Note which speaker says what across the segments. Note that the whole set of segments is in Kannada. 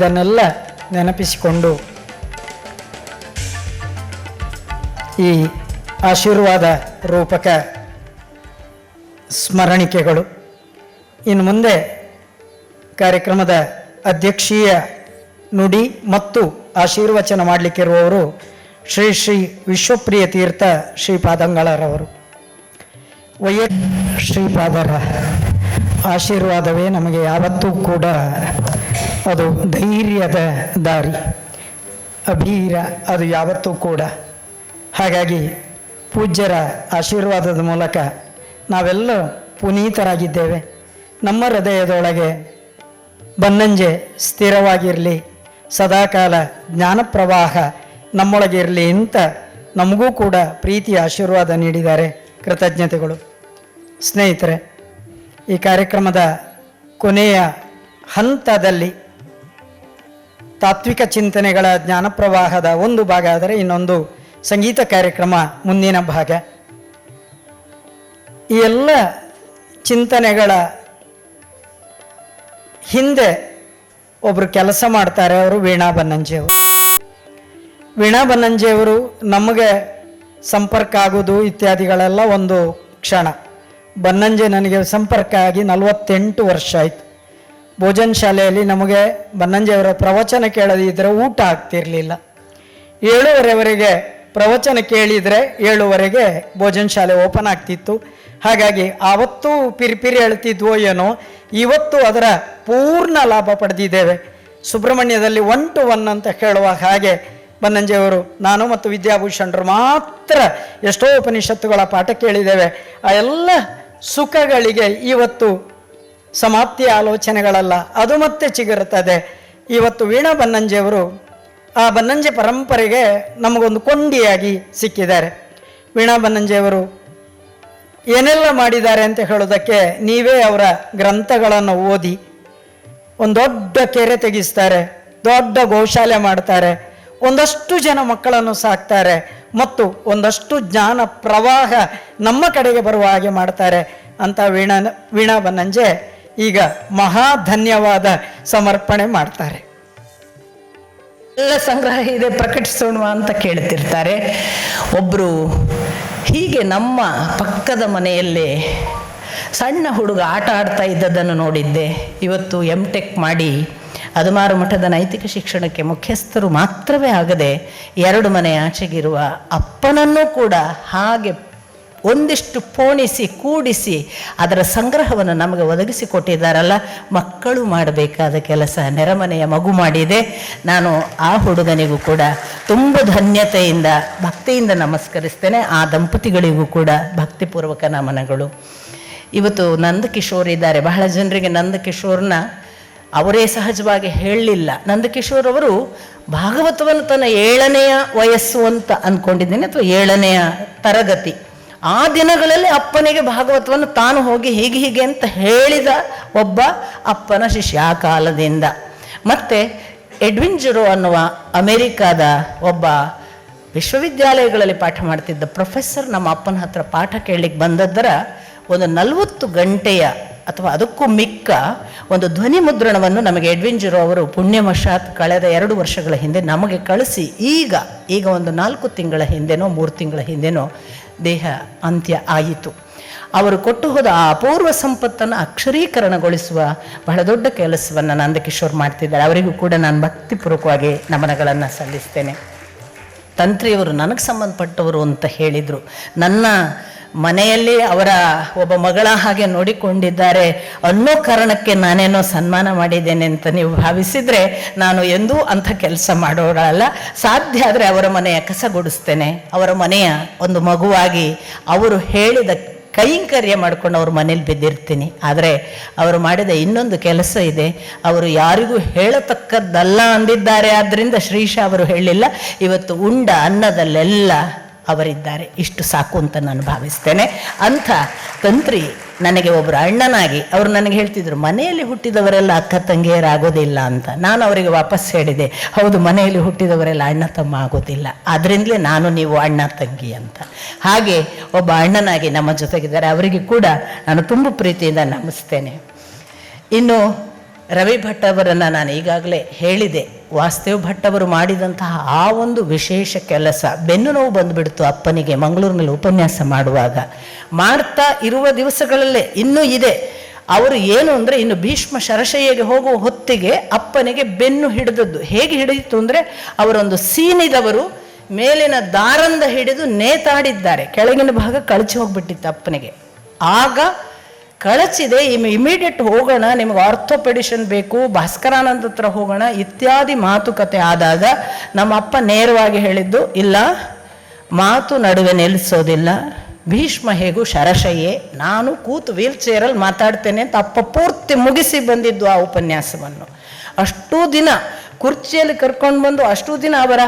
Speaker 1: ಇದನ್ನೆಲ್ಲ ನೆನಪಿಸಿಕೊಂಡು ಈ ಆಶೀರ್ವಾದ ರೂಪಕ ಸ್ಮರಣಿಕೆಗಳು. ಇನ್ನು ಮುಂದೆ ಕಾರ್ಯಕ್ರಮದ ಅಧ್ಯಕ್ಷೀಯ ನುಡಿ ಮತ್ತು ಆಶೀರ್ವಚನ ಮಾಡಲಿಕ್ಕಿರುವವರು ಶ್ರೀ ಶ್ರೀ ವಿಶ್ವಪ್ರಿಯ ತೀರ್ಥ ಶ್ರೀಪಾದಂಗಳರವರು. ವೈಯ ಶ್ರೀಪಾದರ ಆಶೀರ್ವಾದವೇ ನಮಗೆ ಯಾವತ್ತೂ ಕೂಡ ಅದು ಧೈರ್ಯದ ದಾರಿ. ಅಭೀರ ಅದು ಯಾವತ್ತೂ ಕೂಡ. ಹಾಗಾಗಿ ಪೂಜ್ಯರ ಆಶೀರ್ವಾದದ ಮೂಲಕ ನಾವೆಲ್ಲ ಪುನೀತರಾಗಿದ್ದೇವೆ. ನಮ್ಮ ಹೃದಯದೊಳಗೆ ಬನ್ನಂಜೆ ಸ್ಥಿರವಾಗಿರಲಿ. ಸದಾಕಾಲ ಜ್ಞಾನ ಪ್ರವಾಹ ನಮ್ಮೊಳಗಿರಲಿ ಅಂತ ನಮಗೂ ಕೂಡ ಪ್ರೀತಿಯ ಆಶೀರ್ವಾದ ನೀಡಿದ್ದಾರೆ ಕೃತಜ್ಞತೆಗಳು. ಸ್ನೇಹಿತರೆ, ಈ ಕಾರ್ಯಕ್ರಮದ ಕೊನೆಯ ಹಂತದಲ್ಲಿ ತಾತ್ವಿಕ ಚಿಂತನೆಗಳ ಜ್ಞಾನ ಪ್ರವಾಹದ ಒಂದು ಭಾಗ ಆದರೆ ಇನ್ನೊಂದು ಸಂಗೀತ ಕಾರ್ಯಕ್ರಮ ಮುಂದಿನ ಭಾಗ. ಈ ಎಲ್ಲ ಚಿಂತನೆಗಳ ಹಿಂದೆ ಒಬ್ಬರು ಕೆಲಸ ಮಾಡ್ತಾರೆ ಅವರು ವೀಣಾ ಬನ್ನಂಜಿಯವರು. ವೀಣಾ ಬನ್ನಂಜಿಯವರು ನಮಗೆ ಸಂಪರ್ಕ ಆಗೋದು ಇತ್ಯಾದಿಗಳೆಲ್ಲ ಒಂದು ಕ್ಷಣ. ಬನ್ನಂಜೆ ನನಗೆ ಸಂಪರ್ಕ ಆಗಿ ನಲವತ್ತೆಂಟು ವರ್ಷ ಆಯಿತು. ಭೋಜನ ಶಾಲೆಯಲ್ಲಿ ನಮಗೆ ಬನ್ನಂಜೆಯವರ ಪ್ರವಚನ ಕೇಳದಿದ್ದರೆ ಊಟ ಆಗ್ತಿರಲಿಲ್ಲ. ಏಳುವರೆವರೆಗೆ ಪ್ರವಚನ ಕೇಳಿದರೆ ಏಳುವರೆಗೆ ಭೋಜನ ಶಾಲೆ ಓಪನ್ ಆಗ್ತಿತ್ತು. ಹಾಗಾಗಿ ಆವತ್ತೂ ಪಿರಿಪಿರಿ ಹೇಳ್ತಿದ್ವೋ ಏನೋ, ಇವತ್ತು ಅದರ ಪೂರ್ಣ ಲಾಭ ಪಡೆದಿದ್ದೇವೆ. ಸುಬ್ರಹ್ಮಣ್ಯದಲ್ಲಿ ಒನ್ ಟು ಒನ್ ಅಂತ ಹೇಳುವ ಹಾಗೆ ಬನ್ನಂಜೆಯವರು, ನಾನು ಮತ್ತು ವಿದ್ಯಾಭೂಷಣರು ಮಾತ್ರ ಎಷ್ಟೋ ಉಪನಿಷತ್ತುಗಳ ಪಾಠ ಕೇಳಿದ್ದೇವೆ. ಆ ಎಲ್ಲ ಸುಖಗಳಿಗೆ ಇವತ್ತು ಸಮಾಪ್ತಿಯ ಆಲೋಚನೆಗಳಲ್ಲ, ಅದು ಮತ್ತೆ ಚಿಗುರುತ್ತದೆ. ಇವತ್ತು ವೀಣಾ ಬನ್ನಂಜೆಯವರು ಆ ಬನ್ನಂಜೆ ಪರಂಪರೆಗೆ ನಮಗೊಂದು ಕೊಂಡಿಯಾಗಿ ಸಿಕ್ಕಿದ್ದಾರೆ. ವೀಣಾ ಬನ್ನಂಜೆಯವರು, ಏನೆಲ್ಲ ಮಾಡಿದ್ದಾರೆ ಅಂತ ಹೇಳೋದಕ್ಕೆ ನೀವೇ ಅವರ ಗ್ರಂಥಗಳನ್ನು ಓದಿ, ಒಂದು ದೊಡ್ಡ ಕೆರೆ ತೆಗೆಸ್ತಾರೆ, ದೊಡ್ಡ ಗೋಶಾಲೆ ಮಾಡ್ತಾರೆ, ಒಂದಷ್ಟು ಜನ ಮಕ್ಕಳನ್ನು ಸಾಕ್ತಾರೆ, ಮತ್ತು ಒಂದಷ್ಟು ಜ್ಞಾನ ಪ್ರವಾಹ ನಮ್ಮ ಕಡೆಗೆ ಬರುವ ಹಾಗೆ ಮಾಡ್ತಾರೆ ಅಂತ ವೀಣಾ ವೀಣಾ ಬನ್ನಂಜೆ ಈಗ ಮಹಾಧನ್ಯವಾದ ಸಮರ್ಪಣೆ ಮಾಡ್ತಾರೆ.
Speaker 2: ಎಲ್ಲ ಸಂಗ್ರಹ ಇದೆ ಪ್ರಕಟಿಸೋಣ ಅಂತ ಕೇಳ್ತಿರ್ತಾರೆ. ಒಬ್ಬರು ಹೀಗೆ ನಮ್ಮ ಪಕ್ಕದ ಮನೆಯಲ್ಲೇ ಸಣ್ಣ ಹುಡುಗ ಆಟ ಆಡ್ತಾ ಇದ್ದದನ್ನು ನೋಡಿದ್ದೆ. ಇವತ್ತು ಎಂ ಟೆಕ್ ಮಾಡಿ ಅದುಮಾರು ಮಠದ ನೈತಿಕ ಶಿಕ್ಷಣಕ್ಕೆ ಮುಖ್ಯಸ್ಥರು ಮಾತ್ರವೇ ಆಗದೆ ಎರಡು ಮನೆ ಆಚೆಗಿರುವ ಅಪ್ಪನನ್ನೂ ಕೂಡ ಹಾಗೆ ಒಂದಿಷ್ಟು ಪೋಣಿಸಿ, ಕೂಡಿಸಿ ಅದರ ಸಂಗ್ರಹವನ್ನು ನಮಗೆ ಒದಗಿಸಿಕೊಟ್ಟಿದ್ದಾರಲ್ಲ, ಮಕ್ಕಳು ಮಾಡಬೇಕಾದ ಕೆಲಸ, ನೆರೆಮನೆಯ ಮಗು ಮಾಡಿದೆ. ನಾನು ಆ ಹುಡುಗನಿಗೂ ಕೂಡ ತುಂಬ ಧನ್ಯತೆಯಿಂದ, ಭಕ್ತಿಯಿಂದ ನಮಸ್ಕರಿಸ್ತೇನೆ. ಆ ದಂಪತಿಗಳಿಗೂ ಕೂಡ ಭಕ್ತಿಪೂರ್ವಕ ನಮನಗಳು. ಇವತ್ತು ನಂದಕಿಶೋರ್ ಇದ್ದಾರೆ. ಬಹಳ ಜನರಿಗೆ ನಂದಕಿಶೋರ್ನ ಅವರೇ ಸಹಜವಾಗಿ ಹೇಳಲಿಲ್ಲ. ನಂದಕಿಶೋರ್ ಅವರು ಭಾಗವತವನ್ನು ತನ್ನ ಏಳನೆಯ ವಯಸ್ಸು ಅಂತ ಅಂದ್ಕೊಂಡಿದ್ದೇನೆ, ಅಥವಾ ಏಳನೆಯ ತರಗತಿ. ಆ ದಿನಗಳಲ್ಲಿ ಅಪ್ಪನಿಗೆ ಭಾಗವತವನ್ನು ತಾನು ಹೋಗಿ ಹೀಗೆ ಹೀಗೆ ಅಂತ ಹೇಳಿದ ಒಬ್ಬ ಅಪ್ಪನ ಶಿಷ್ಯ ಕಾಲದಿಂದ. ಮತ್ತೆ ಎಡ್ವಿನ್ ಜುರೋ ಅನ್ನುವ ಅಮೇರಿಕಾದ ಒಬ್ಬ ವಿಶ್ವವಿದ್ಯಾಲಯಗಳಲ್ಲಿ ಪಾಠ ಮಾಡ್ತಿದ್ದ ಪ್ರೊಫೆಸರ್ ನಮ್ಮ ಅಪ್ಪನ ಹತ್ರ ಪಾಠ ಕೇಳಲಿಕ್ಕೆ ಬಂದದ್ದರ ಒಂದು ನಲವತ್ತು ಗಂಟೆಯ ಅಥವಾ ಅದಕ್ಕೂ ಮಿಕ್ಕ ಒಂದು ಧ್ವನಿ ಮುದ್ರಣವನ್ನು ನಮಗೆ ಎಡ್ವಿನ್ ಜುರೋ ಅವರು ಪುಣ್ಯಮಶಾತ್ ಕಳೆದ ಎರಡು ವರ್ಷಗಳ ಹಿಂದೆ ನಮಗೆ ಕಳಿಸಿ. ಈಗ ಈಗ ಒಂದು ನಾಲ್ಕು ತಿಂಗಳ ಹಿಂದೆನೋ, ಮೂರು ತಿಂಗಳ ಹಿಂದೆನೋ ದೇಹ ಅಂತ್ಯ ಆಯಿತು ಅವರು ಕೊಟ್ಟು ಹೋದ ಆ ಅಪೂರ್ವ ಸಂಪತ್ತನ್ನು ಅಕ್ಷರೀಕರಣಗೊಳಿಸುವ ಬಹಳ ದೊಡ್ಡ ಕೆಲಸವನ್ನು ನಂದಕಿಶೋರ್ ಮಾಡ್ತಿದ್ದಾರೆ. ಅವರಿಗೂ ಕೂಡ ನಾನು ಭಕ್ತಿಪೂರ್ವಕವಾಗಿ ನಮನಗಳನ್ನು ಸಲ್ಲಿಸ್ತೇನೆ. ತಂತ್ರಿಯವರು, ನನಗೆ ಸಂಬಂಧಪಟ್ಟವರು ಅಂತ ಹೇಳಿದರು. ನನ್ನ ಮನೆಯಲ್ಲಿ ಅವರ ಒಬ್ಬ ಮಗಳ ಹಾಗೆ ನೋಡಿಕೊಂಡಿದ್ದಾರೆ. ಅನ್ನೋ ಕಾರಣಕ್ಕೆ ನಾನೇನೋ ಸನ್ಮಾನ ಮಾಡಿದ್ದೇನೆ ಅಂತ ನೀವು ಭಾವಿಸಿದರೆ ನಾನು ಎಂದೂ ಅಂಥ ಕೆಲಸ ಮಾಡೋರಲ್ಲ. ಸಾಧ್ಯ ಆದರೆ ಅವರ ಮನೆಯ ಕಸ ಗುಡಿಸ್ತೇನೆ. ಅವರ ಮನೆಯ ಒಂದು ಮಗುವಾಗಿ ಅವರು ಹೇಳಿದ ಕೈಂಕರ್ಯ ಮಾಡ್ಕೊಂಡು ಅವ್ರ ಮನೇಲಿ ಬಿದ್ದಿರ್ತೀನಿ. ಆದರೆ ಅವರು ಮಾಡಿದ ಇನ್ನೊಂದು ಕೆಲಸ ಇದೆ. ಅವರು ಯಾರಿಗೂ ಹೇಳತಕ್ಕದ್ದಲ್ಲ ಅಂದಿದ್ದಾರೆ. ಆದ್ದರಿಂದ ಶ್ರೀಶ ಅವರು ಹೇಳಿಲ್ಲ. ಇವತ್ತು ಉಂಡ ಅನ್ನದಲ್ಲೆಲ್ಲ ಅವರಿದ್ದಾರೆ. ಇಷ್ಟು ಸಾಕು ಅಂತ ನಾನು ಭಾವಿಸ್ತೇನೆ. ಅಂಥ ತಂತ್ರಿ ನನಗೆ ಒಬ್ಬರು ಅಣ್ಣನಾಗಿ ಅವರು ನನಗೆ ಹೇಳ್ತಿದ್ರು, ಮನೆಯಲ್ಲಿ ಹುಟ್ಟಿದವರೆಲ್ಲ ಅಕ್ಕ ತಂಗಿಯರಾಗೋದಿಲ್ಲ ಅಂತ. ನಾನು ಅವರಿಗೆ ವಾಪಸ್ ಹೇಳಿದೆ, ಹೌದು, ಮನೆಯಲ್ಲಿ ಹುಟ್ಟಿದವರೆಲ್ಲ ಅಣ್ಣ ತಮ್ಮ ಆಗೋದಿಲ್ಲ. ಅದರಿಂದಲೇ ನಾನು ನೀವು ಅಣ್ಣ ತಂಗಿ ಅಂತ. ಹಾಗೆ ಒಬ್ಬ ಅಣ್ಣನಾಗಿ ನಮ್ಮ ಜೊತೆಗಿದ್ದಾರೆ. ಅವರಿಗೆ ಕೂಡ ನಾನು ತುಂಬ ಪ್ರೀತಿಯಿಂದ ನಮಿಸ್ತೇನೆ. ಇನ್ನು ರವಿ ಭಟ್ ಅವರನ್ನು ನಾನು ಈಗಾಗಲೇ ಹೇಳಿದೆ. ವಾಸ್ತವ ಭಟ್ ಅವರು ಮಾಡಿದಂತಹ ಆ ಒಂದು ವಿಶೇಷ ಕೆಲಸ ಬೆನ್ನು ನೋವು ಬಂದುಬಿಡ್ತು ಅಪ್ಪನಿಗೆ ಮಂಗಳೂರಿನಲ್ಲಿ ಉಪನ್ಯಾಸ ಮಾಡುವಾಗ. ಮಾಡ್ತಾ ಇರುವ ದಿವಸಗಳಲ್ಲೇ ಇನ್ನೂ ಇದೆ. ಅವರು ಏನು ಅಂದರೆ ಇನ್ನು ಭೀಷ್ಮ ಶರಶಯ್ಯಗೆ ಹೋಗುವ ಹೊತ್ತಿಗೆ ಅಪ್ಪನಿಗೆ ಬೆನ್ನು ಹಿಡಿದದ್ದು. ಹೇಗೆ ಹಿಡಿಯಿತು ಅಂದರೆ ಅವರೊಂದು ಸೀನಿದವರು ಮೇಲಿನ ದಾರಂದ ಹಿಡಿದು ನೇತಾಡಿದ್ದಾರೆ. ಕೆಳಗಿನ ಭಾಗ ಕಳಚಿ ಹೋಗ್ಬಿಟ್ಟಿತ್ತು ಅಪ್ಪನಿಗೆ. ಆಗ ಕಳಚಿದೆ, ಇಮ್ ಇಮಿಡಿಯೇಟ್ ಹೋಗೋಣ, ನಿಮಗೆ ಆರ್ಥೋಪೆಡಿಷನ್ ಬೇಕು, ಭಾಸ್ಕರಾನಂದ ಹತ್ರ ಹೋಗೋಣ, ಇತ್ಯಾದಿ ಮಾತುಕತೆ ಆದಾಗ ನಮ್ಮ ಅಪ್ಪ ನೇರವಾಗಿ ಹೇಳಿದ್ದು, ಇಲ್ಲ, ಮಾತು ನಡುವೆ ನಿಲ್ಲಿಸೋದಿಲ್ಲ, ಭೀಷ್ಮ ಹೇಗೂ ಶರಶಯ್ಯೆ, ನಾನು ಕೂತು ವೀಲ್ ಚೇರಲ್ಲಿ ಮಾತಾಡ್ತೇನೆ ಅಂತ ಅಪ್ಪ ಪೂರ್ತಿ ಮುಗಿಸಿ ಬಂದಿದ್ದು ಆ ಉಪನ್ಯಾಸವನ್ನು. ಅಷ್ಟೂ ದಿನ, ಕುರ್ಚಿಯಲ್ಲಿ ಕರ್ಕೊಂಡು ಬಂದು ಅಷ್ಟೂ ದಿನ ಅವರ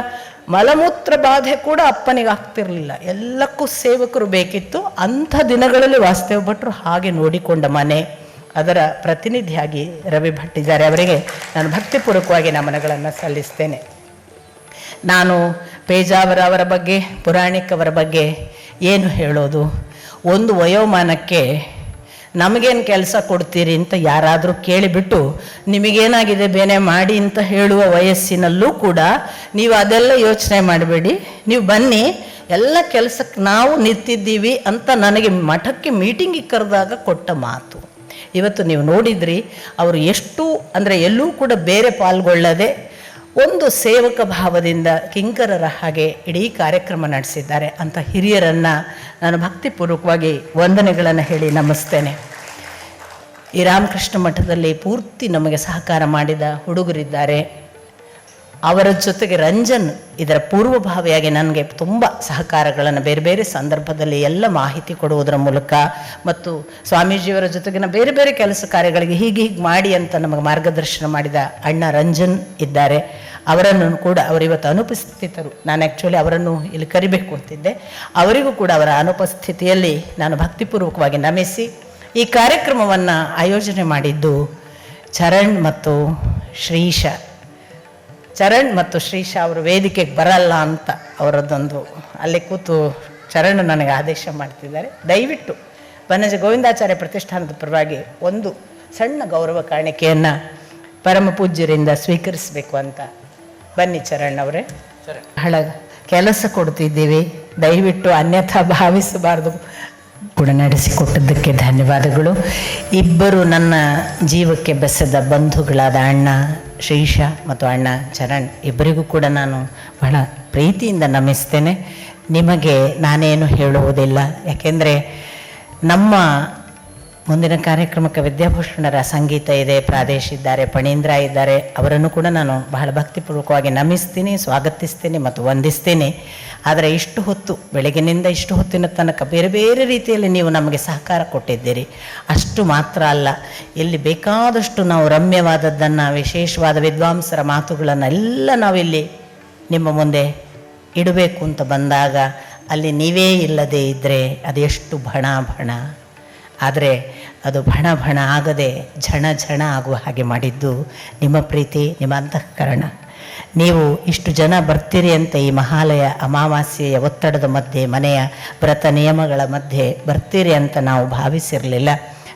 Speaker 2: ಮಲಮೂತ್ರ ಬಾಧೆ ಕೂಡ ಅಪ್ಪನಿಗೆ ಆಗ್ತಿರ್ಲಿಲ್ಲ. ಎಲ್ಲಕ್ಕೂ ಸೇವಕರು ಬೇಕಿತ್ತು. ಅಂಥ ದಿನಗಳಲ್ಲಿ ವಾಸ್ತವ ಭಟ್ರು ಹಾಗೆ ನೋಡಿಕೊಂಡ ಮನೆ. ಅದರ ಪ್ರತಿನಿಧಿಯಾಗಿ ರವಿ ಭಟ್ ಇದ್ದಾರೆ. ಅವರಿಗೆ ನಾನು ಭಕ್ತಿಪೂರ್ವಕವಾಗಿ ನಮನಗಳನ್ನು ಸಲ್ಲಿಸ್ತೇನೆ. ನಾನು ಪೇಜಾವರ ಅವರ ಬಗ್ಗೆ ಪುರಾಣಿಕ್ ಅವರ ಬಗ್ಗೆ ಏನು ಹೇಳೋದು? ಒಂದು ವಯೋಮಾನಕ್ಕೆ ನಮಗೇನು ಕೆಲಸ ಕೊಡ್ತೀರಿ ಅಂತ ಯಾರಾದರೂ ಕೇಳಿಬಿಟ್ಟು ನಿಮಗೇನಾಗಿದೆ ಬೇನೆ ಮಾಡಿ ಅಂತ ಹೇಳುವ ವಯಸ್ಸಿನಲ್ಲೂ ಕೂಡ ನೀವು ಅದೆಲ್ಲ ಯೋಚನೆ ಮಾಡಬೇಡಿ. ನೀವು ಬನ್ನಿ, ಎಲ್ಲ ಕೆಲಸಕ್ಕೆ ನಾವು ನಿಂತಿದ್ದೀವಿ ಅಂತ ನನಗೆ ಮಠಕ್ಕೆ ಮೀಟಿಂಗಿಗೆ ಕರೆದಾಗ ಕೊಟ್ಟ ಮಾತು. ಇವತ್ತು ನೀವು ನೋಡಿದ್ರಿ, ಅವರು ಎಷ್ಟು ಅಂದರೆ ಎಲ್ಲೂ ಕೂಡ ಬೇರೆ ಪಾಲ್ಗೊಳ್ಳದೆ ಒಂದು ಸೇವಕ ಭಾವದಿಂದ ಕಿಂಕರರ ಹಾಗೆ ಇಡೀ ಕಾರ್ಯಕ್ರಮ ನಡೆಸಿದ್ದಾರೆ ಅಂತ ಹಿರಿಯರನ್ನು ನಾನು ಭಕ್ತಿಪೂರ್ವಕವಾಗಿ ವಂದನೆಗಳನ್ನು ಹೇಳಿ ನಮಿಸ್ತೇನೆ. ಈ ರಾಮಕೃಷ್ಣ ಮಠದಲ್ಲಿ ಪೂರ್ತಿ ನಮಗೆ ಸಹಕಾರ ಮಾಡಿದ ಹುಡುಗರಿದ್ದಾರೆ. ಅವರ ಜೊತೆಗೆ ರಂಜನ್ ಇದರ ಪೂರ್ವಭಾವಿಯಾಗಿ ನನಗೆ ತುಂಬ ಸಹಕಾರಗಳನ್ನು ಬೇರೆ ಬೇರೆ ಸಂದರ್ಭದಲ್ಲಿ ಎಲ್ಲ ಮಾಹಿತಿ ಕೊಡುವುದರ ಮೂಲಕ ಮತ್ತು ಸ್ವಾಮೀಜಿಯವರ ಜೊತೆಗಿನ ಬೇರೆ ಬೇರೆ ಕೆಲಸ ಕಾರ್ಯಗಳಿಗೆ ಹೀಗೆ ಹೀಗೆ ಮಾಡಿ ಅಂತ ನಮಗೆ ಮಾರ್ಗದರ್ಶನ ಮಾಡಿದ ಅಣ್ಣ ರಂಜನ್ ಇದ್ದಾರೆ. ಅವರನ್ನು ಕೂಡ ಅವರು ಇವತ್ತು ಅನುಪಸ್ಥಿತರು. ನಾನು ಆ್ಯಕ್ಚುಲಿ ಅವರನ್ನು ಇಲ್ಲಿ ಕರಿಬೇಕು ಅಂತಿದ್ದೆ. ಅವರಿಗೂ ಕೂಡ ಅವರ ಅನುಪಸ್ಥಿತಿಯಲ್ಲಿ ನಾನು ಭಕ್ತಿಪೂರ್ವಕವಾಗಿ ನಮಿಸಿ ಈ ಕಾರ್ಯಕ್ರಮವನ್ನು ಆಯೋಜನೆ ಮಾಡಿದ್ದು ಚರಣ್ ಮತ್ತು ಶ್ರೀಶ. ಚರಣ್ ಮತ್ತು ಶ್ರೀಶಾ ಅವರು ವೇದಿಕೆಗೆ ಬರಲ್ಲ ಅಂತ ಅವರದ್ದೊಂದು ಅಲ್ಲಿ ಕೂತು ಚರಣ್ ನನಗೆ ಆದೇಶ ಮಾಡ್ತಿದ್ದಾರೆ. ದಯವಿಟ್ಟು ಬನಜ ಗೋವಿಂದಾಚಾರ್ಯ ಪ್ರತಿಷ್ಠಾನದ ಪರವಾಗಿ ಒಂದು ಸಣ್ಣ ಗೌರವ ಕಾಣಿಕೆಯನ್ನು ಪರಮ ಪೂಜ್ಯರಿಂದ ಸ್ವೀಕರಿಸಬೇಕು ಅಂತ ಬನ್ನಿ ಚರಣ್ ಅವರೇ. ಬಹಳ ಕೆಲಸ ಕೊಡ್ತಿದ್ದೀವಿ. ದಯವಿಟ್ಟು ಅನ್ಯಥಾ ಭಾವಿಸಬಾರ್ದು. ಕೂಡ ನಡೆಸಿಕೊಟ್ಟದ್ದಕ್ಕೆ ಧನ್ಯವಾದಗಳು. ಇಬ್ಬರು ನನ್ನ ಜೀವಕ್ಕೆ ಬೆಸೆದ ಬಂಧುಗಳಾದ ಅಣ್ಣ ಶ್ರೀಷ ಮತ್ತು ಅಣ್ಣ ಚರಣ್, ಇಬ್ಬರಿಗೂ ಕೂಡ ನಾನು ಬಹಳ ಪ್ರೀತಿಯಿಂದ ನಮಿಸ್ತೇನೆ. ನಿಮಗೆ ನಾನೇನು ಹೇಳುವುದಿಲ್ಲ. ಯಾಕೆಂದರೆ ನಮ್ಮ ಮುಂದಿನ ಕಾರ್ಯಕ್ರಮಕ್ಕೆ ವಿದ್ಯಾಭೂಷಣರ ಸಂಗೀತ ಇದೆ, ಪ್ರಾದೇಶ್ ಇದ್ದಾರೆ, ಪಣೀಂದ್ರ ಇದ್ದಾರೆ. ಅವರನ್ನು ಕೂಡ ನಾನು ಬಹಳ ಭಕ್ತಿಪೂರ್ವಕವಾಗಿ ನಮಿಸ್ತೀನಿ, ಸ್ವಾಗತಿಸ್ತೀನಿ ಮತ್ತು ವಂದಿಸ್ತೀನಿ. ಆದರೆ ಇಷ್ಟು ಹೊತ್ತು, ಬೆಳಗಿನಿಂದ ಇಷ್ಟು ಹೊತ್ತಿನ ತನಕ ಬೇರೆ ಬೇರೆ ರೀತಿಯಲ್ಲಿ ನೀವು ನಮಗೆ ಸಹಕಾರ ಕೊಟ್ಟಿದ್ದೀರಿ. ಅಷ್ಟು ಮಾತ್ರ ಅಲ್ಲ, ಇಲ್ಲಿ ಬೇಕಾದಷ್ಟು ನಾವು ರಮ್ಯವಾದದ್ದನ್ನು, ವಿಶೇಷವಾದ ವಿದ್ವಾಂಸರ ಮಾತುಗಳನ್ನು ಎಲ್ಲ ನಾವಿಲ್ಲಿ ನಿಮ್ಮ ಮುಂದೆ ಇಡಬೇಕು ಅಂತ ಬಂದಾಗ, ಅಲ್ಲಿ ನೀವೇ ಇಲ್ಲದೆ ಇದ್ದರೆ ಅದೆಷ್ಟು ಭಣ ಭಣ ಆದರೆ ಅದು ಭಣ ಭಣ ಆಗದೆ ಝಣ ಝಣ ಆಗುವ ಹಾಗೆ ಮಾಡಿದ್ದು ನಿಮ್ಮ ಪ್ರೀತಿ, ನಿಮ್ಮ ಅಂತಃಕರಣ. ನೀವು ಇಷ್ಟು ಜನ ಬರ್ತೀರಿ ಅಂತ ಈ ಮಹಾಲಯ ಅಮಾವಾಸ್ಯೆಯ ಒತ್ತಡದ ಮಧ್ಯೆ, ಮನೆಯ ವ್ರತ ನಿಯಮಗಳ ಮಧ್ಯೆ ಬರ್ತೀರಿ ಅಂತ ನಾವು ಭಾವಿಸಿರಲಿಲ್ಲ.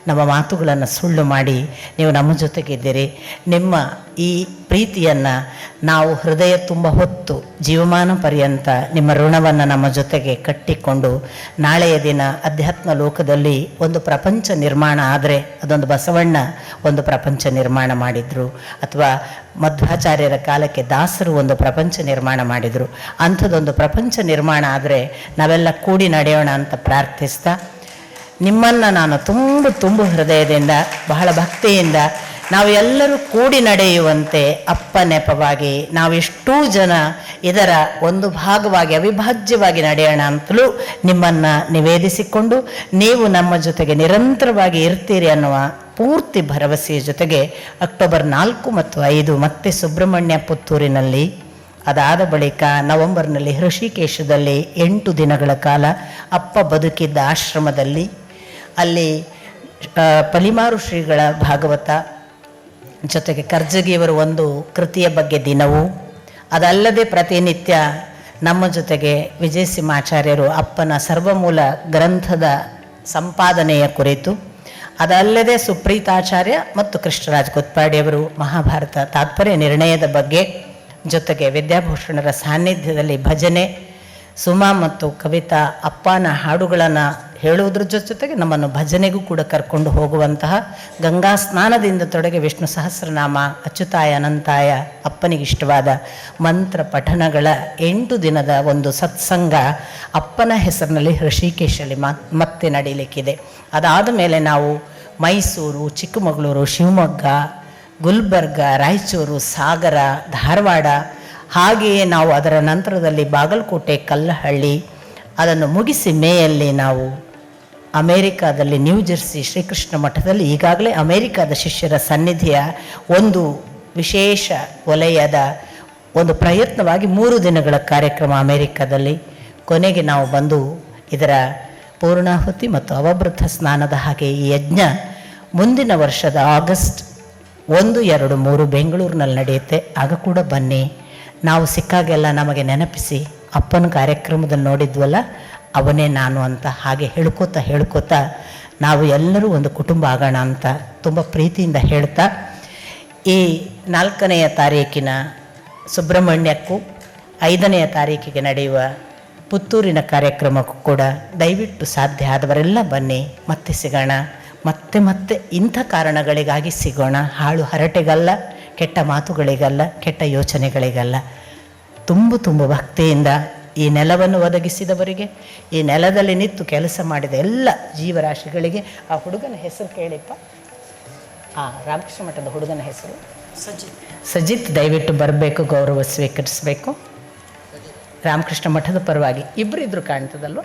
Speaker 2: ನಮ್ಮ ಮಾತುಗಳನ್ನು ಸುಳ್ಳು ಮಾಡಿ ನೀವು ನಮ್ಮ ಜೊತೆಗಿದ್ದೀರಿ. ನಿಮ್ಮ ಈ ಪ್ರೀತಿಯನ್ನು ನಾವು ಹೃದಯ ತುಂಬ ಹೊತ್ತು ಜೀವಮಾನ ಪರ್ಯಂತ ನಿಮ್ಮ ಋಣವನ್ನು ನಮ್ಮ ಜೊತೆಗೆ ಕಟ್ಟಿಕೊಂಡು ನಾಳೆಯ ದಿನ ಅಧ್ಯಾತ್ಮ ಲೋಕದಲ್ಲಿ ಒಂದು ಪ್ರಪಂಚ ನಿರ್ಮಾಣ ಆದರೆ ಅದೊಂದು ಬಸವಣ್ಣ ಒಂದು ಪ್ರಪಂಚ ನಿರ್ಮಾಣ ಮಾಡಿದರು. ಅಥವಾ ಮಧ್ವಾಚಾರ್ಯರ ಕಾಲಕ್ಕೆ ದಾಸರು ಒಂದು ಪ್ರಪಂಚ ನಿರ್ಮಾಣ ಮಾಡಿದರು. ಅಂಥದ್ದೊಂದು ಪ್ರಪಂಚ ನಿರ್ಮಾಣ ಆದರೆ ನಾವೆಲ್ಲ ಕೂಡಿ ನಡೆಯೋಣ ಅಂತ ಪ್ರಾರ್ಥಿಸ್ತಾ ನಿಮ್ಮನ್ನು ನಾನು ತುಂಬ ತುಂಬ ಹೃದಯದಿಂದ, ಬಹಳ ಭಕ್ತಿಯಿಂದ ನಾವು ಎಲ್ಲರೂ ಕೂಡಿ ನಡೆಯುವಂತೆ ಅಪ್ಪ ನೆಪವಾಗಿ ನಾವೆಷ್ಟೂ ಜನ ಇದರ ಒಂದು ಭಾಗವಾಗಿ, ಅವಿಭಾಜ್ಯವಾಗಿ ನಡೆಯೋಣ ಅಂತಲೂ ನಿಮ್ಮನ್ನು ನಿವೇದಿಸಿಕೊಂಡು ನೀವು ನಮ್ಮ ಜೊತೆಗೆ ನಿರಂತರವಾಗಿ ಇರ್ತೀರಿ ಅನ್ನುವ ಪೂರ್ತಿ ಭರವಸೆಯ ಜೊತೆಗೆ ಅಕ್ಟೋಬರ್ ನಾಲ್ಕು ಮತ್ತು ಐದು ಮತ್ತೆ ಸುಬ್ರಹ್ಮಣ್ಯ ಪುತ್ತೂರಿನಲ್ಲಿ, ಅದಾದ ಬಳಿಕ ನವೆಂಬರ್ನಲ್ಲಿ ಹೃಷಿಕೇಶದಲ್ಲಿ ಎಂಟು ದಿನಗಳ ಕಾಲ ಅಪ್ಪ ಬದುಕಿದ್ದ ಆಶ್ರಮದಲ್ಲಿ ಅಲ್ಲಿ ಪಲಿಮಾರು ಶ್ರೀಗಳ ಭಾಗವತ ಜೊತೆಗೆ ಕರ್ಜಗಿಯವರು ಒಂದು ಕೃತಿಯ ಬಗ್ಗೆ ದಿನವೂ, ಅದಲ್ಲದೆ ಪ್ರತಿನಿತ್ಯ ನಮ್ಮ ಜೊತೆಗೆ ವಿಜಯ ಸಿಂಹಾಚಾರ್ಯರು ಅಪ್ಪನ ಸರ್ವಮೂಲ ಗ್ರಂಥದ ಸಂಪಾದನೆಯ ಕುರಿತು, ಅದಲ್ಲದೆ ಸುಪ್ರೀತಾಚಾರ್ಯ ಮತ್ತು ಕೃಷ್ಣರಾಜ್ ಕೊತ್ಪಾಡಿಯವರು ಮಹಾಭಾರತ ತಾತ್ಪರ್ಯ ನಿರ್ಣಯದ ಬಗ್ಗೆ ಜೊತೆಗೆ ವಿದ್ಯಾಭೂಷಣರ ಸಾನ್ನಿಧ್ಯದಲ್ಲಿ ಭಜನೆ, ಸುಮಾ ಮತ್ತು ಕವಿತಾ ಅಪ್ಪನ ಹಾಡುಗಳನ್ನು ಹೇಳುವುದ್ರ ಜೊತೆಗೆ ನಮ್ಮನ್ನು ಭಜನೆಗೂ ಕೂಡ ಕರ್ಕೊಂಡು ಹೋಗುವಂತಹ ಗಂಗಾ ಸ್ನಾನದಿಂದ ತೊಡಗಿ ವಿಷ್ಣು ಸಹಸ್ರನಾಮ, ಅಚ್ಯುತಾಯ, ಅನಂತಾಯ, ಅಪ್ಪನಿಗೆ ಇಷ್ಟವಾದ ಮಂತ್ರ ಪಠನಗಳ ಎಂಟು ದಿನದ ಒಂದು ಸತ್ಸಂಗ ಅಪ್ಪನ ಹೆಸರಿನಲ್ಲಿ ಋಷಿಕೇಶಲ್ಲಿ ಮತ್ತೆ ನಡೀಲಿಕ್ಕಿದೆ. ಅದಾದ ಮೇಲೆ ನಾವು ಮೈಸೂರು, ಚಿಕ್ಕಮಗಳೂರು, ಶಿವಮೊಗ್ಗ, ಗುಲ್ಬರ್ಗ, ರಾಯಚೂರು, ಸಾಗರ, ಧಾರವಾಡ, ಹಾಗೆಯೇ ನಾವು ಅದರ ನಂತರದಲ್ಲಿ ಬಾಗಲಕೋಟೆ, ಕಲ್ಲಹಳ್ಳಿ ಅದನ್ನು ಮುಗಿಸಿ ಮೇಯಲ್ಲಿ ನಾವು ಅಮೇರಿಕಾದಲ್ಲಿ, ನ್ಯೂ ಜೆರ್ಸಿ ಶ್ರೀಕೃಷ್ಣ ಮಠದಲ್ಲಿ ಈಗಾಗಲೇ ಅಮೇರಿಕಾದ ಶಿಷ್ಯರ ಸನ್ನಿಧಿಯ ಒಂದು ವಿಶೇಷ ವಲಯದ ಒಂದು ಪ್ರಯತ್ನವಾಗಿ ಮೂರು ದಿನಗಳ ಕಾರ್ಯಕ್ರಮ ಅಮೇರಿಕಾದಲ್ಲಿ. ಕೊನೆಗೆ ನಾವು ಬಂದು ಇದರ ಪೂರ್ಣಾಹುತಿ ಮತ್ತು ಅವಭೃತ ಸ್ನಾನದ ಹಾಗೆ ಈ ಯಜ್ಞ ಮುಂದಿನ ವರ್ಷದ ಆಗಸ್ಟ್ ಒಂದು, ಎರಡು, ಮೂರು ಬೆಂಗಳೂರಿನಲ್ಲಿ ನಡೆಯುತ್ತೆ. ಆಗ ಕೂಡ ಬನ್ನಿ. ನಾವು ಸಿಕ್ಕಾಗೆಲ್ಲ ನಮಗೆ ನೆನಪಿಸಿ, ಅಪ್ಪನ ಕಾರ್ಯಕ್ರಮದಲ್ಲಿ ನೋಡಿದ್ವಲ್ಲ ಅವನೇ ನಾನು ಅಂತ ಹಾಗೆ ಹೇಳ್ಕೋತಾ ಹೇಳ್ಕೋತಾ ನಾವು ಎಲ್ಲರೂ ಒಂದು ಕುಟುಂಬ ಆಗೋಣ ಅಂತ ತುಂಬ ಪ್ರೀತಿಯಿಂದ ಹೇಳ್ತಾ, ಈ ನಾಲ್ಕನೆಯ ತಾರೀಕಿನ ಸುಬ್ರಹ್ಮಣ್ಯಕ್ಕೂ ಐದನೆಯ ತಾರೀಕಿಗೆ ನಡೆಯುವ ಪುತ್ತೂರಿನ ಕಾರ್ಯಕ್ರಮಕ್ಕೂ ಕೂಡ ದಯವಿಟ್ಟು ಸಾಧ್ಯ ಆದವರೆಲ್ಲ ಬನ್ನಿ, ಮತ್ತೆ ಸಿಗೋಣ, ಮತ್ತೆ ಮತ್ತೆ ಇಂಥ ಕಾರಣಗಳಿಗಾಗಿ ಸಿಗೋಣ, ಹಾಳು ಹರಟೆಗಲ್ಲ, ಕೆಟ್ಟ ಮಾತುಗಳಿಗಲ್ಲ, ಕೆಟ್ಟ ಯೋಚನೆಗಳಿಗಲ್ಲ. ತುಂಬ ತುಂಬ ಭಕ್ತಿಯಿಂದ ಈ ನೆಲವನ್ನು ಒದಗಿಸಿದವರಿಗೆ ಈ ನೆಲದಲ್ಲಿ ನಿಂತು ಕೆಲಸ ಮಾಡಿದ ಎಲ್ಲ ಜೀವರಾಶಿಗಳಿಗೆ ಆ ಹುಡುಗನ ಹೆಸರು ಕೇಳಿಪ್ಪ. ಆ ರಾಮಕೃಷ್ಣ ಮಠದ ಹುಡುಗನ ಹೆಸರು. ಸಜಿತ್. ಸಜಿತ್ ದಯವಿಟ್ಟು ಬರಬೇಕು ಗೌರವ ಸ್ವೀಕರಿಸಬೇಕು. ರಾಮಕೃಷ್ಣ ಮಠದ ಪರವಾಗಿ ಇಬ್ಬರು ಇದ್ರು ಕಾಣ್ತದಲ್ವ?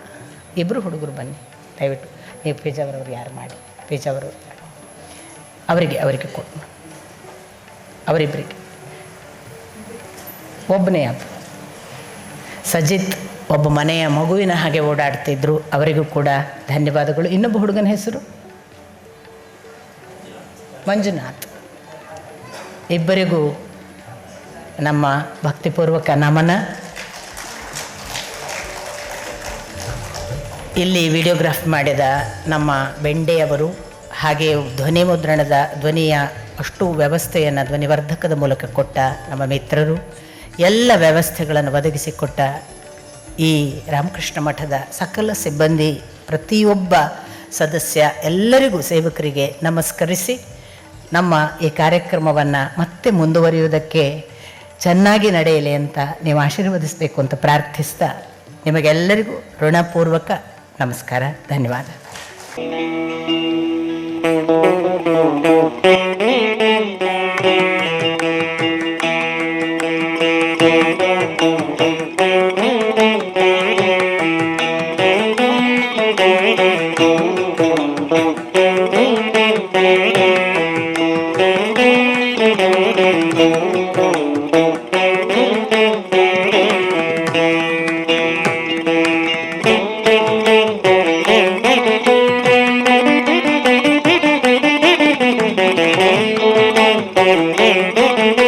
Speaker 2: ಇಬ್ಬರು ಹುಡುಗರು ಬನ್ನಿ ದಯವಿಟ್ಟು. ನೀವು ಪೇಜಾವರವ್ರು ಯಾರು ಮಾಡಿ? ಪೇಜಾವರು ಅವರಿಗೆ ಅವರಿಗೆ ಕೊಟ್ಟು. ಅವರಿಬ್ಬರಿಗೆ ಒಬ್ಬನೇ ಅಪ್ಪ ಸಜಿತ್ ಒಬ್ಬ ಮನೆಯ ಮಗುವಿನ ಹಾಗೆ ಓಡಾಡ್ತಿದ್ರು. ಅವರಿಗೂ ಕೂಡ ಧನ್ಯವಾದಗಳು. ಇನ್ನೊಬ್ಬ ಹುಡುಗನ ಹೆಸರು? ಮಂಜುನಾಥ್. ಇಬ್ಬರಿಗೂ ನಮ್ಮ ಭಕ್ತಿಪೂರ್ವಕ ನಮನ. ಇಲ್ಲಿ ವಿಡಿಯೋಗ್ರಾಫ್ ಮಾಡಿದ ನಮ್ಮ ಬೆಂಡೆಯವರು ಹಾಗೆ ಧ್ವನಿ ಮುದ್ರಣದ ಧ್ವನಿಯ ಅಷ್ಟು ವ್ಯವಸ್ಥೆಯನ್ನು ಧ್ವನಿವರ್ಧಕದ ಮೂಲಕ ಕೊಟ್ಟ ನಮ್ಮ ಮಿತ್ರರು. ಎಲ್ಲ ವ್ಯವಸ್ಥೆಗಳನ್ನು ಒದಗಿಸಿಕೊಟ್ಟ ಈ ರಾಮಕೃಷ್ಣ ಮಠದ ಸಕಲ ಸಿಬ್ಬಂದಿ, ಪ್ರತಿಯೊಬ್ಬ ಸದಸ್ಯ ಎಲ್ಲರಿಗೂ ಸೇವಕರಿಗೆ ನಮಸ್ಕರಿಸಿ ನಮ್ಮ ಈ ಕಾರ್ಯಕ್ರಮವನ್ನು ಮತ್ತೆ ಮುಂದುವರಿಯುವುದಕ್ಕೆ ಚೆನ್ನಾಗಿ ನಡೆಯಲಿ ಅಂತ ನೀವು ಆಶೀರ್ವದಿಸಬೇಕು ಅಂತ ಪ್ರಾರ್ಥಿಸ್ತಾ ನಿಮಗೆಲ್ಲರಿಗೂ ಋಣಪೂರ್ವಕ ನಮಸ್ಕಾರ, ಧನ್ಯವಾದ. Thank you.